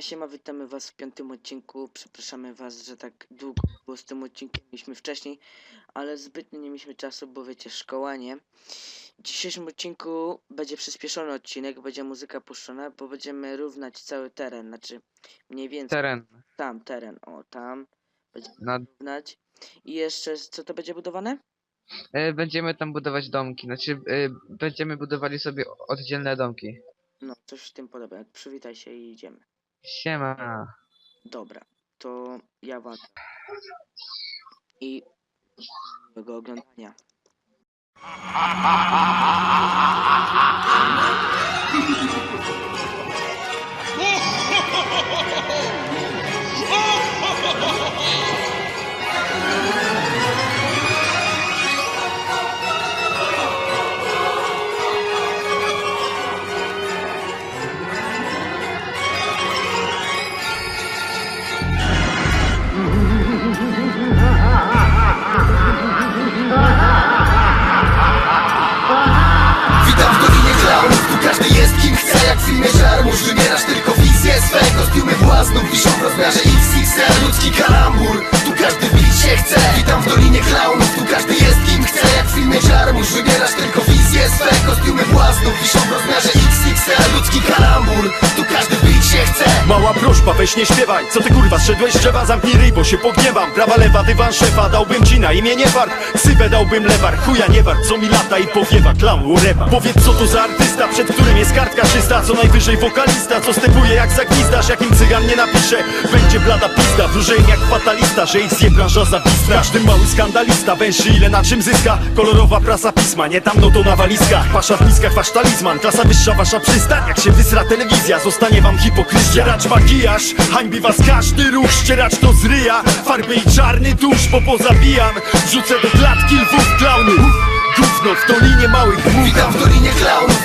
siema, witamy was w piątym odcinku. Przepraszamy was, że tak długo było z tym odcinkiem mieliśmy wcześniej, ale zbytnio nie mieliśmy czasu, bo wiecie, szkoła, nie? W dzisiejszym odcinku będzie przyspieszony odcinek, będzie muzyka puszczona, bo będziemy równać cały teren, znaczy mniej więcej Teren. tam teren, o tam, będziemy Na, równać. I jeszcze, co to będzie budowane? e, będziemy tam budować domki. Znaczy, e, będziemy budowali sobie oddzielne domki. No, coś w tym podoba. Przywitaj się i idziemy. Siema. Dobra, to ja wam i miłego oglądania. see me Mała prośba, weź nie śpiewaj. Co ty kurwa, zszedłeś z drzewa, zamknij ryj, bo się pogniewam. Prawa, lewa, dywan, szefa, dałbym ci na imię nie wart. Ksywę dałbym lewar, chuja nie wart. Co mi lata i powiewa, klaun, urewa Powiedz co to za artysta, przed którym jest kartka czysta Co najwyżej wokalista, co stepuje jak zagwizdasz. Jakim cygan nie napisze, będzie blada pizda Wróżeń jak fatalista, że ich zje branża zabistra Każdy mały skandalista, węży ile na czym zyska. Kolorowa prasa pisma, nie tam no to na walizkach. Pasza w miskach, wasz talizman, klasa wyższa wasza przystań. Jak się wysra telewizja, zostanie wam hipokryzja makijaż, hańbi was każdy ruch Ścieracz to zryja, farby i czarny tusz Bo pozabijam, wrzucę do klatki lwów klaunów. Gówno w dolinie małych dwóch Witam w Dolinie Klaunów,